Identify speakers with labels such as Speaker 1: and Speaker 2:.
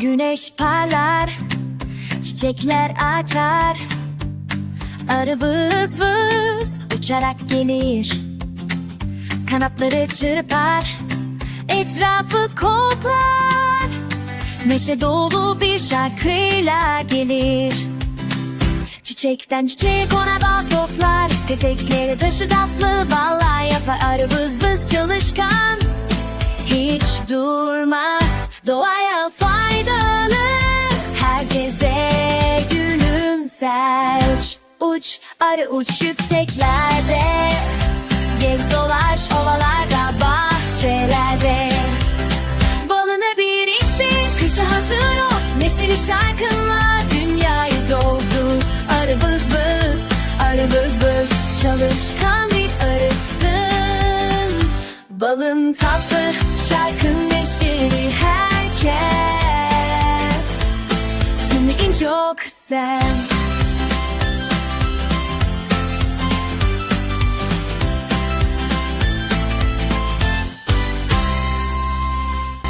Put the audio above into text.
Speaker 1: Güneş parlar Çiçekler açar. Arı vız vız Uçarak gelir Kanatları çırpar Etrafı koklar. Neşe dolu bir şarkıyla gelir. Çiçekten çiçeğe ona dal toplar Petekleri taşı tatlı ballar yapar. Arı vız vız çalışkan Hiç durmaz Doğaya Uç arı uç yükseklerde Gez dolaş ovalarda bahçelerde. Balını birikti kışa hazır ol. Neşeli şarkınla dünyayı doldur Arı vız vız, arı vız vız Çalışkan bir arısın. Balın tatlı, şarkın neşeli herkes. Seni en çok sen